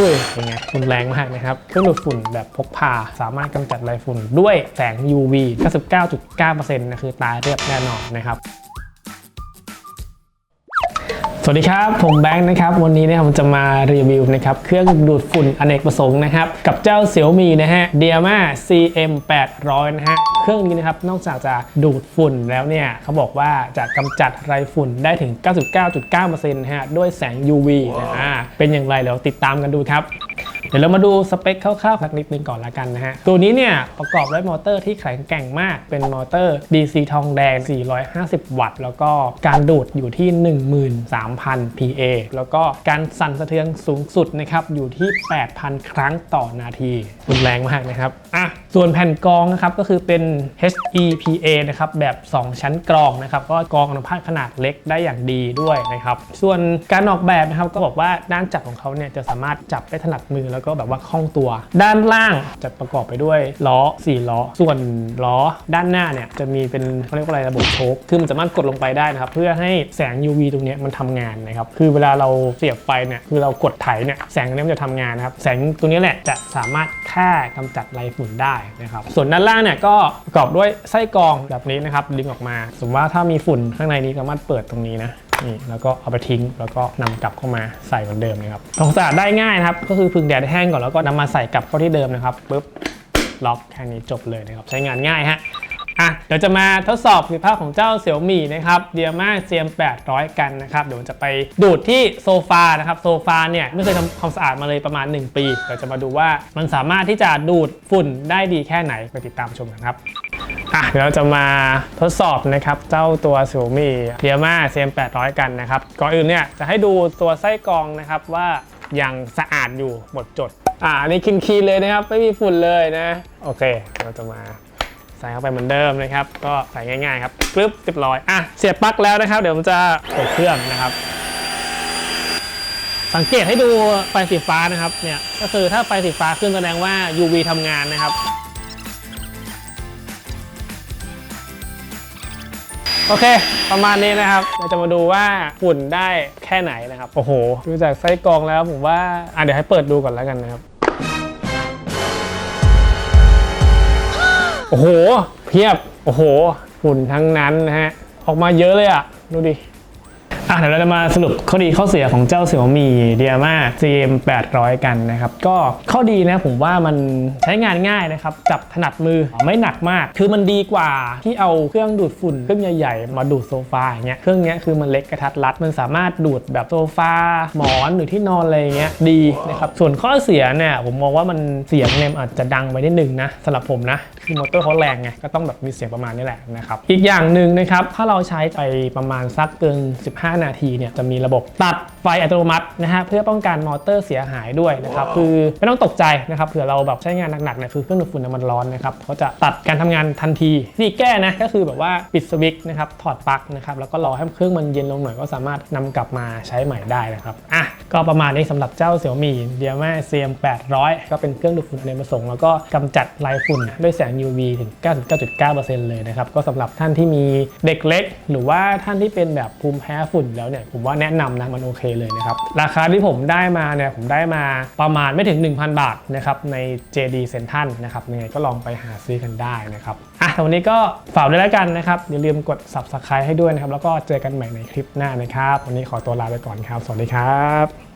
อุ้ยเป็นไงรุนแรงมากนะครับเครื่องดูดฝุ่นแบบพกพาสามารถกำจัดไรฝุ่นด้วยแสง UV 99.9%นะคือตายเรียบแน่นอนนะครับ สวัสดีครับ ผมแบงค์นะครับ วันนี้เนี่ยผมจะมารีวิวนะครับเครื่องดูดฝุ่นอเนกประสงค์นะครับ กับเจ้า Xiaomi นะฮะ Diama CM 800นะฮะเครื่องนี้นะครับนอกจากจะดูดฝุ่นแล้วเนี่ยเขาบอกว่าจะกำจัดไรฝุ่นได้ถึง 99.9%นะฮะด้วยแสง UV นะฮะเป็นอย่างไรเดี๋ยวติดตามกันดูครับ เดี๋ยวเรามาดูสเปคคร่าวๆสักนิดนึงก่อนละกันนะฮะ ตัวนี้เนี่ยประกอบด้วยมอเตอร์ที่แข็งแกร่งมาก เป็นมอเตอร์ DC ทองแดง 450 วัตต์ แล้วก็การดูดอยู่ที่ 13,000 PA แล้วก็การสั่นสะเทือนสูงสุดนะครับอยู่ที่ 8,000 ครั้งต่อนาทีรุนแรงมากนะครับ อะส่วนแผ่นกรองนะครับก็คือเป็น HEPA นะครับแบบ 2 ชั้นกรองนะครับก็กรองอนุภาคขนาดเล็กได้อย่างดีด้วยนะครับส่วนการออกแบบนะครับก็บอกว่าด้านจับของเขาเนี่ยจะสามารถจับได้ถนัดมือแล้วก็แบบว่าคล่องตัว ด้านล่างจะประกอบไปด้วยล้อ4ล้อ ส่วนล้อด้านหน้าเนี่ยจะมีเป็นเขาเรียกว่าอะไรระบบโชคคือมันสามารถกดลงไปได้นะครับเพื่อให้แสง UV ตรงนี้มันทำงานนะครับคือเวลาเราเสียบไฟเนี่ยคือเรากดไถเนี่ยแสงนี้มันจะทำงานนะครับแสงตรงนี้แหละจะสามารถฆ่ากำจัดไรฝุ่นได้นะครับ ส่วนด้านล่างเนี่ยก็ประกอบด้วยไส้กรองแบบนี้นะครับดึงออกมา สมมติว่าถ้ามีฝุ่นข้างในนี้สามารถเปิดตรงนี้นะนี่แล้วก็เอาไปทิ้งแล้วก็นำกลับเข้ามาใส่เหมือนเดิมนะครับทำความสะอาดได้ง่ายนะครับก็คือพึ่งแดดให้แห้งก่อนแล้วก็นำมาใส่กลับเข้าที่เดิมนะครับปุ๊บล็อกแค่นี้จบเลยนะครับใช้งานง่ายฮะ อะเดี๋ยวจะมาทดสอบประสิทธิภาพของเจ้า Xiaomi นะครับ Diama CM 800 กันนะครับ เดี๋ยวจะไปดูดที่โซฟานะครับโซฟาเนี่ยไม่เคยทำความสะอาดมาเลยประมาณ 1 ปี เดี๋ยวจะมาดูว่ามันสามารถที่จะดูดฝุ่นได้ดีแค่ไหนไปติดตามชมกันครับอะเดี๋ยวเราจะมาทดสอบนะครับเจ้าตัว Xiaomi Diama CM 800 กันนะครับก่อนอื่นเนี่ยจะให้ดูตัวไส้กรองนะครับว่ายังสะอาดอยู่หมดจด อ่าอันนี้คินคีเลยนะครับ ไม่มีฝุ่นเลยนะ โอเค เราจะมา ใส่เข้าไปเหมือนเดิมนะครับ ก็ใส่ง่ายๆครับปึ๊บเรียบร้อยอะเสียบปลั๊กแล้วนะครับ เดี๋ยวผมจะเปิดเครื่องนะครับ สังเกตให้ดูไฟสีฟ้านะครับเนี่ยก็คือถ้าไฟสีฟ้าขึ้นแสดงว่า UV ทำงานนะครับโอเค ประมาณนี้นะครับ เราจะมาดูว่าฝุ่นได้แค่ไหนนะครับ โอ้โห ดูจากไส้กรองแล้วผมว่า อะเดี๋ยวให้เปิดดูก่อนแล้วกันนะครับ โอ้โห เพียบ โอ้โห ฝุ่นทั้งนั้นนะฮะ ออกมาเยอะเลยอะ ดูดิ อะเดี๋ยวเราจะมาสรุปข้อดีข้อเสียของเจ้า Xiaomi Diama CM 800 กันนะครับ ก็ข้อดีนะผมว่ามันใช้งานง่ายนะครับ จับถนัดมือไม่หนักมาก คือมันดีกว่าที่เอาเครื่องดูดฝุ่นเครื่องใหญ่ๆ มาดูดโซฟาอย่างเงี้ยเครื่องเนี้ยคือมันเล็กกระทัดรัด มันสามารถดูดแบบโซฟาหมอนหรือที่นอนอะไรเงี้ยดีนะครับส่วนข้อเสียเนี่ยผมมองว่ามันเสียงเนี่ยอาจจะดังไปนิดนึงนะสำหรับผมนะคือมอเตอร์เขาแรงไงก็ต้องแบบมีเสียงประมาณนี้แหละนะครับอีกอย่างหนึ่งนะครับถ้าเราใช้ไปประมาณสักเกิน15นาทีเนี่ยจะมีระบบตัดไฟอัตโนมัตินะฮะเพื่อป้องกันมอเตอร์เสียหายด้วยนะครับคือไม่ต้องตกใจนะครับเผื่อเราแบบใช้งานหนักๆเนี่ยคือเครื่องดูดฝุ่นเนี่ยมันร้อนนะครับเขาจะตัดการทำงานทันทีสี่แก้นะก็คือแบบว่าปิดสวิตช์นะครับถอดปลั๊กนะครับแล้วก็รอให้เครื่องมันเย็นลงหน่อยก็สามารถนำกลับมาใช้ใหม่ได้นะครับอะ ก็ประมาณนี้สำหรับเจ้า Xiaomi Diama CM 800ก็เป็นเครื่องดูดฝุ่นอเนกประสงค์แล้วก็กำจัดลายฝุ่นด้วยแสง UV ถึง 99.9%เลยนะครับ ก็สำหรับท่านที่มีเด็กเล็ก หรือว่าท่านที่เป็นแบบภูมิแพ้ฝุ่นแล้วเนี่ย ผมว่าแนะนำนะมันโอเคเลยนะครับ ราคาที่ผมได้มาเนี่ย ผมได้มาประมาณไม่ถึง 1,000 บาทนะครับใน JD Central นะครับยังไงก็ลองไปหาซื้อกันได้นะครับ วันนี้ก็ฝากด้วยแล้วกันนะครับ อย่าลืมกด Subscribe ให้ด้วยนะครับ แล้วก็เจอกันใหม่ในคลิปหน้านะครับ วันนี้ขอตัวลาไปก่อนครับ สวัสดีครับ